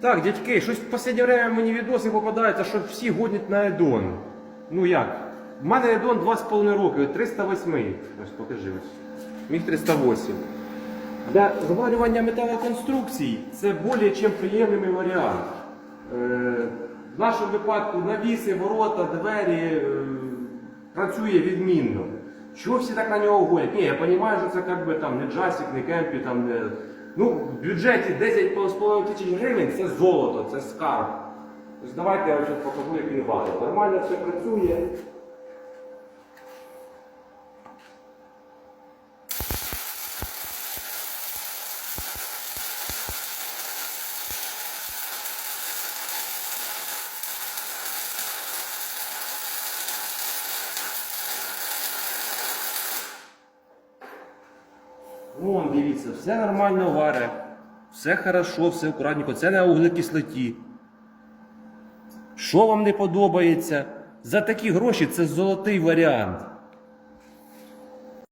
Так, дядьки, щось в останнє время мені відоси попадаються, що всі гонять на Едон. Ну як? У мене Едон 2,5 роки, 308. Ось покажи ось. Міг 308. Для зварювання металоконструкцій це більш ніж приємний варіант. Е, в нашому випадку навіси, ворота, двері е, працює відмінно. Чого всі так на нього гонять? Ні, я розумію, що це як би, там, не джасик, не кемпі, там, не... Ну, в бюджеті 10,5 тисяч гривень це золото, це скарб. Ось давайте я вам зараз покажу, як він валить. Нормально все працює. Вон, дивіться, все нормально варе. Все хорошо, все акуратненько. Це на углекислоті. Що вам не подобається? За такі гроші це золотий варіант.